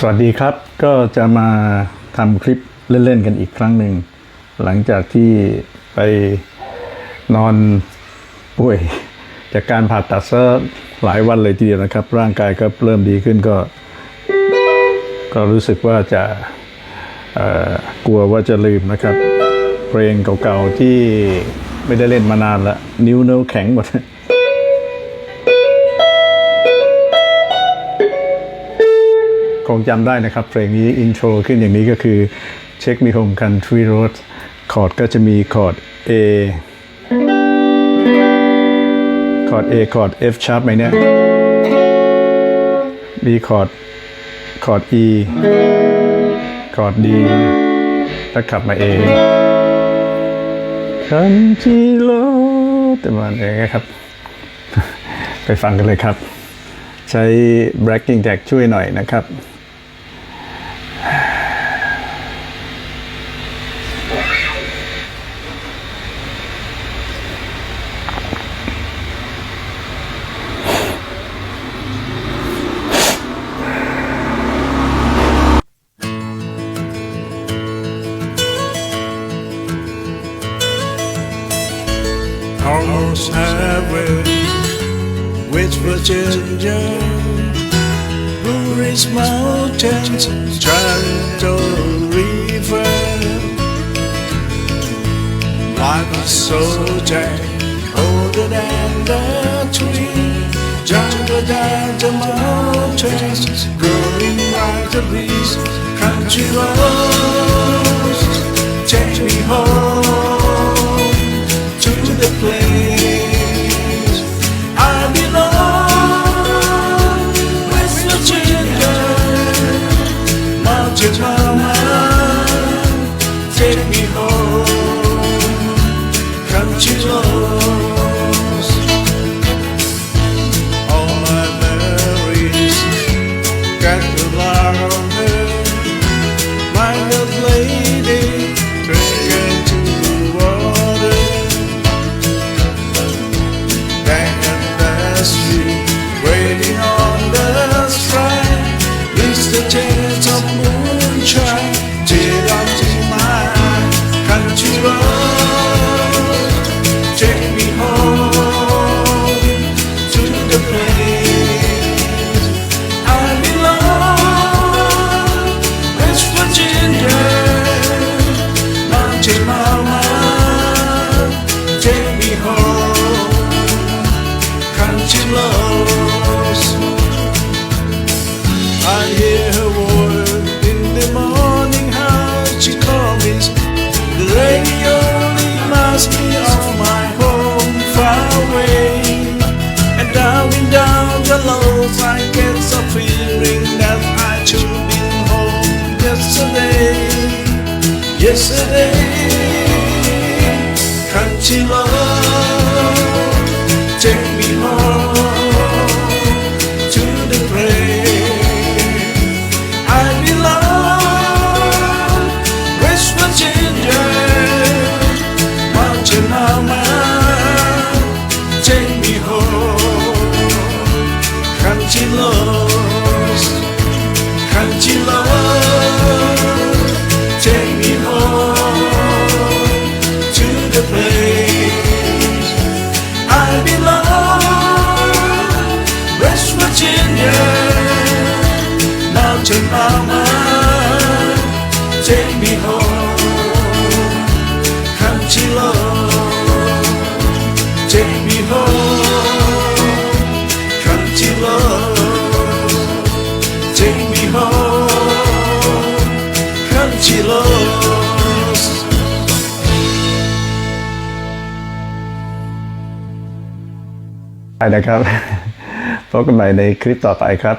สวัสดีครับก็จะมาทำคลิปเล่น ๆ กันอีกครั้งหนึ่ง หลังจากที่ไปนอนป่วย จากการผ่าตัดซะหลายวันเลยทีเดียวนะครับ ร่างกายก็เริ่มดีขึ้นก็ ก็รู้สึกว่าจะกลัวว่าจะลืมนะครับ เพลงเก่าๆที่ไม่ได้เล่นมานานละนิ้วเนื้อแข็งหมด คงจำได้นะครับ เพลงนี้อินโทรขึ้นอย่างนี้ก็คือ Check Me Home Country Road คอร์ดก็จะมีคอร์ด A คอร์ด A คอร์ด F sharp ไหมเนี่ยมีคอร์ดคอร์ด E คอร์ด D แล้วขับมา A คันที่โลแต่มันเองครับ ไปฟังกันเลยครับ ใช้ backing tag ช่วยหน่อยนะครับ almost halfway West Virginia Blue Ridge Mountains Toronto River. Like a soldier older than the tree Jungle down the mountains Growing like the breeze Country roads I hear her word in the morning she. The radio reminds me of my home far away. And down the I get a feeling that I home yesterday. Yesterday, country love, ได้นะครับ พบกันใหม่ในคลิปต่อไปครับ